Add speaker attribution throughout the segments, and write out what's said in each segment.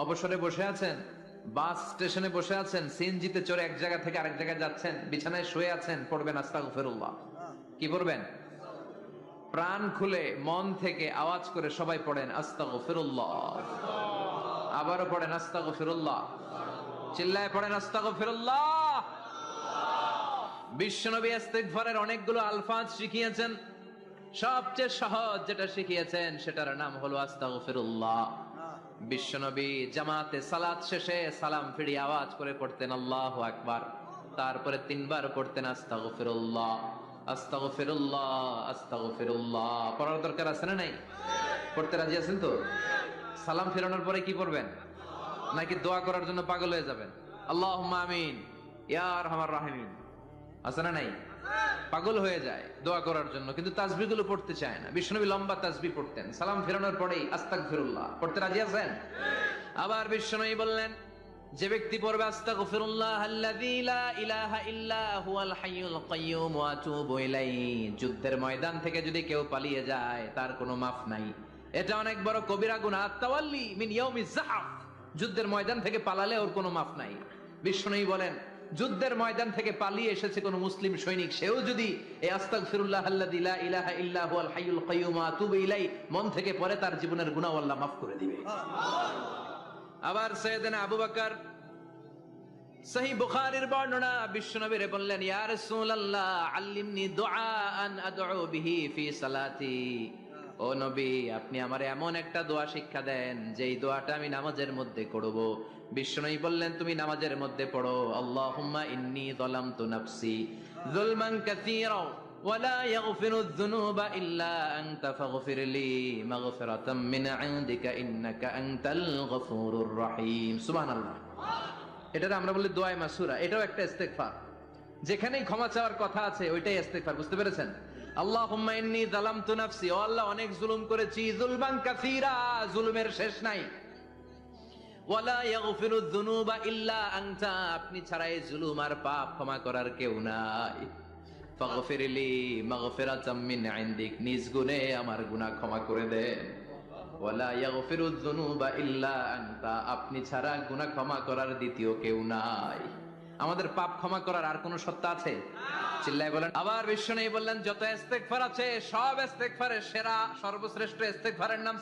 Speaker 1: অবসরে বসে আছেন? বাস স্টেশনে বসে আছেন? সিএনজিতে চড়ে এক জায়গা থেকে আরেক জায়গায় যাচ্ছেন? বিছানায় শুয়ে আছেন? পড়বেন আস্তাগফিরুল্লাহ। কি পড়বেন? প্রাণ খুলে মন থেকে আওয়াজ করে সবাই পড়েন আস্তাগফিরুল্লাহ। আবারও পড়েন আস্তাগফিরুল্লাহ। চিল্লায় পড়েন আস্তাগফিরুল্লাহ। বিশ্বনবী ইস্তেগফারের অনেকগুলো আলফাজ শিখিয়েছেন। সবচেয়ে সহজ যেটা শিখিয়েছেন, সেটার নাম হলো আস্তাগফিরুল্লাহ। বিশ্বনবী জামাতে সালাত শেষে সালাম ফিরি আওয়াজ করে পড়তেন, আল্লাহ আকবার। তারপরে তিনবার পড়তেন, আস্তাগফিরুল্লাহ আস্তাগফিরুল্লাহ আস্তাগফিরুল্লাহ। পড়ার দরকার আছে না নাই? পড়তে রাজি আছেন তো? সালাম ফেরানোর পরে কি পড়বেন? নাকি দোয়া করার জন্য পাগল হয়ে যাবেন? আল্লাহুম্মা আমিন। ইয়া আরহামার রাহিমিন। আছে না নাই? পাগল হয়ে যায় দোয়া করার জন্য, কিন্তু তাসবি গুলো পড়তে চায় না। বিষ্ণবী লম্বা তাসবি পড়তেন। সালাম ফেরানোর পরেই আস্তাক ফিরুল্লাহ পড়তে রাজি আছেন? আবার বিষ্ণবী বললেন, যে ব্যক্তি পড়বে আস্তাগফিরুল্লাহ আল্লাযী লা ইলাহা ইল্লা হুয়াল হাইয়ুল কাইয়্যুম ওয়া আতুবু ইলাইহি। যুদ্ধের ময়দান থেকে যদি কেউ পালিয়ে যায়, তার কোনো মাফ নাই। এটা অনেক বড় কবিরা গুনাহ। তাওয়াল্লি মিন ইয়াউমিজ যুদ্ধের ময়দান থেকে পালালে ওর কোনো মাফ নাই। বিষ্ণুই বলেন যুদ্ধের ময়দান থেকে পালিয়ে এসেছে কোন মুসলিম সৈনিক। সেও যদি মন থেকে পড়ে তার জীবনের গুনাহ আল্লাহ করে দিবে। আবার সৈয়দনা আবু বকর সহি বুখারীর বর্ণনা বিশ্বনবীরে বললেন, ইয়া রাসূলুল্লাহ, আল্লিমনি বিহি ফি সালাতি। ও নবী আপনি আমার এমন একটা দোয়া শিক্ষা দেন যেই দোয়াটা আমি নামাজের মধ্যে করব বিশ্বনবী বললেন তুমি নামাজের মধ্যে পড়ো আল্লাহুম্মা ইন্নী যালামতু নাফসি যুলমান কাসীরা ولا يغفر الذنوب إلا أنت فاغفر لي مغفرة من عندك إنك أنت الغفور الرحيم سبحان الله এটার আমরা বলি দোয়াই মাসুরা এটাও একটা ইস্তেগফার যেখানেই ক্ষমা চাওয়ার কথা আছে ওইটাই ইস্তেগফার বুঝতে পেরেছেন আপনি ছাড়া এই জুলুম আর পাপ ক্ষমা করার কেউ নাই। নিজ গুণে আমার গুনাহ ক্ষমা করে দেন। ইল্লা আপনি ছাড়া গুনাহ ক্ষমা করার দ্বিতীয় কেউ নাই। আমাদের পাপ ক্ষমা করার আর কোন সত্তা আছে? বলেন, আবার বললেন, যত আছে, সব সেরা, সর্বশ্রেষ্ঠ নাম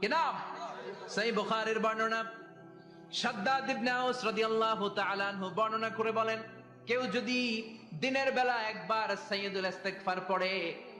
Speaker 1: কি নাম? বর্ণনা। সাদ্দাদ ইবনে আউস রাদিয়াল্লাহু তাআলা আনহু বর্ণনা করে বলেন, কেউ যদি দিনের বেলা একবার সাইয়্যিদুল ইস্তেগফার পড়ে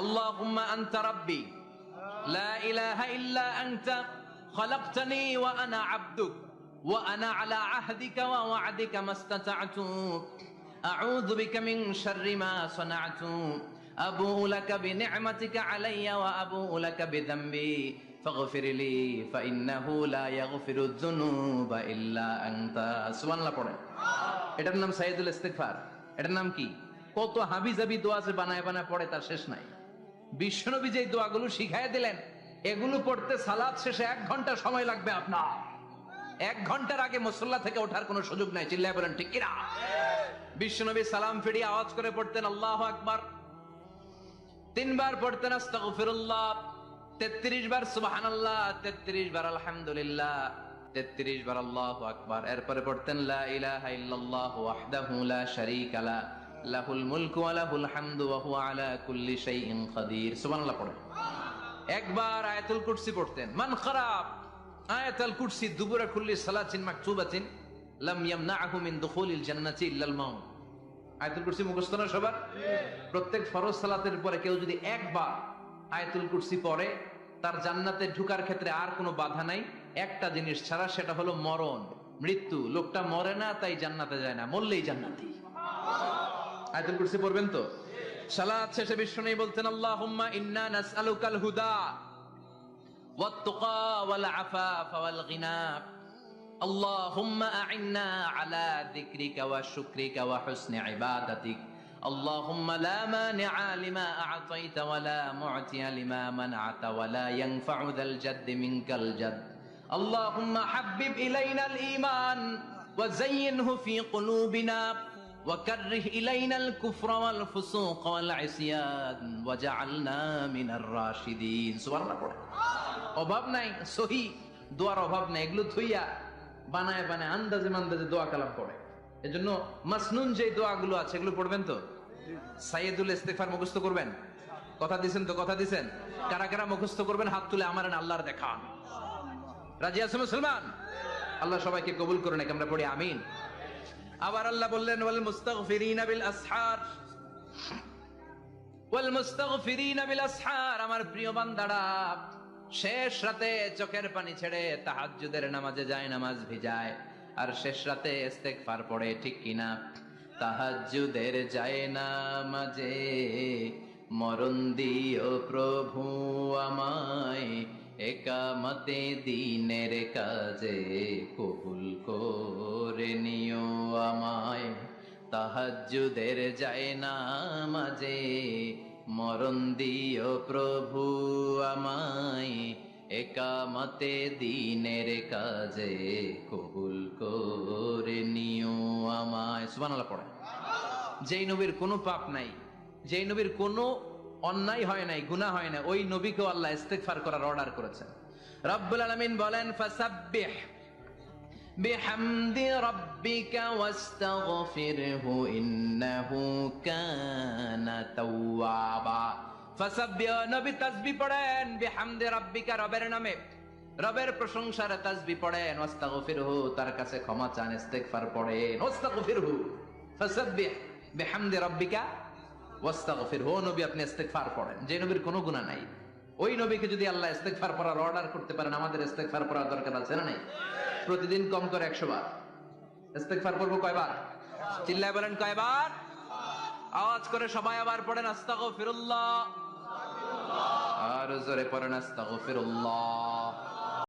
Speaker 1: আল্লাহুম্মা আনতা রাব্বি লা ইলাহা ইল্লা আনতা খলাকতানি ওয়া আনা আবদুক ওয়া আনা আলা আহদিকা ওয়া ওয়া'দিকা মাস্তাতা'তু আউযু বিকা মিন শাররি মা সানা'তু أبوء لك بنعمتك علي وأبوء لك بذنبي فاغفر لي فإنه لا يغفر الذنوب إلا أنت سبحان الله পড়েন এটার নাম সাইয়্যিদুল ইস্তিগফার এটার নাম কি কত হাবিজাবি দোয়া যে বানায় বানায় পড়ে তার শেষ নাই বিশ্বনবী যে দোয়াগুলো শিখাই দিলেন, এগুলো পড়তে সালাদ শেষে এক ঘণ্টা সময় লাগবে আপনার। এক ঘণ্টার আগে মুসল্লা থেকে ওঠার কোনো সুযোগ নাই, চিল্লায় বলেন, ঠিক কিনা বিশ্বনবী সালাম ফিরিয়ে আওয়াজ করে পড়তেন, আল্লাহ আকবার। তিনবার পড়তেন, আস্তাগফিরুল্লাহ। 33 বার, সুবহানাল্লাহ। 33 বার, আলহামদুলিল্লাহ। 33 বার, আল্লাহ আকবার। এরপরে পড়তেন, লা ইলাহা ইল্লাল্লাহ ওয়াহদাহু লা শারীকা লা। লাহুল মুলকু ওয়া লাহুল হামদু আলা কুল্লি পড়েন। একবার আয়াতুল কুরসি পড়তেন। মান খারাপ, আয়াতুল কুরসি মাকতুবাতিন, লাম ইয়ামনাহু মিন দুখুলিল জান্নাতি ইল্লাল মাউত। আয়াতুল কুরসি মুখস্থ না সবার? প্রত্যেক ফরজ সালাতের পরে কেউ যদি একবার আয়াতুল কুরসি পড়ে, তার জান্নাতে ঢুকার ক্ষেত্রে আর কোনো বাধা নাই। একটা জিনিস ছাড়া, সেটা হলো মরণ। মৃত্যু। লোকটা মরে না, তাই জান্নাতে যায় না। মরলেই জান্নাতি। আয়াতুল কুরসি পড়বেন তো সালাত শেষে বিশ্ব নেই বলতেন আল্লাহুম্মা ইন্না নাসআলুকাল হুদা والتقى والعفاف والغنى اللهم أعنا على ذكرك وشكرك وحسن عبادتك اللهم لا مانع لما أعطيت ولا معطي لما منعت ولا ينفع ذا الجد منك الجد اللهم حبب إلينا الإيمان وزينه في قلوبنا وكره إلينا الكفر والفسوق والعصيان وجعلنا من الراشدين سبحان الله পড়ে। অভাব নাই সহি দোয়ার অভাব নাই এগুলো থইয়া বানায় বানায় আন্দাজে মান্দাজে দোয়া কালাম পড়ে এজন্য মাসনুন যে দোয়াগুলো আছে এগুলো পড়বেন তো সাইয়েদুল ইস্তেগফার মুখস্থ করবেন কথা দিছেন তো কথা দিছেন কারা কারা মুখস্থ করবেন হাত তুলে আমার না আল্লাহর দেখান রাজি আছে মুসলমান আল্লাহ সবাইকে কবুল করুন একে আমরা পড়ি আমিন আবার আল্লাহ বললেন, ওয়াল মুস্তাগফিরিনা বিল আসহার। ওয়াল মুস্তাগফিরিনা বিল আসহার। আমার প্রিয় বান্দারা, শেষ রাতে চোখের পানি ছেড়ে তাহাজ্জুদের নামাজে যায়, নামাজ ভিজায়। আর শেষ রাতে ইস্তেগফার পড়ে, ঠিক কিনা তাহাজ্জুদের যায় নামাজে। মরণ দিও প্রভু আমায় একামতে দিনের কাজে কবুল করে নিও আমায়। তাহাজ্জুদের যায় না মাঝে, মরণ দিও প্রভু আমায়। একামতে দিনের কাজে কবুল করে নিও আমায়। সুবহানাল্লাহ পড়ে। যেই নবীর কোনো পাপ নাই, যেই নবীর কোনো অন্যায় হয় নাই, গুনাহ হয় না ওই নবীকেও আল্লাহ ইস্তেগফার করার অর্ডার করেছেন। রব্বুল আলামিন বলেন, ফাসাব্বিহ বিহামদি রাব্বিকা ওয়াস্তাগফিরহু ইন্নাহু কানা তাওয়াবা। ফাসাব্বিহ নবী তাসবিহ পড়েন, বিহামদি রাব্বিকা রবের নামে। রবের প্রশংসার তাসবিহ পড়েন, ওয়াস্তাগফিরহু, তার কাছে ক্ষমা চান, ইস্তেগফার পড়েন, ওয়াস্তাগফিরহু। ফাসাব্বিহ, বিহামদি রাব্বিকা ওয়াস্তাগফির নবী আপনি পড়েন। যে নবীর কোনো নাই। ওই নবীকে যদি আল্লাহ পড়ার অর্ডার করতে পারেন, আমাদের পড়ার দরকার আছে না নাই? প্রতিদিন কম করে 100 বার। ইস্তেগফার করব কয়বার? চিল্লায় বলেন কয়বার? আওয়াজ করে সবাই আবার পড়েন, আস্তাগফিরুল্লাহ। আর জোরে পড়েন, আস্তাগফিরুল্লাহ।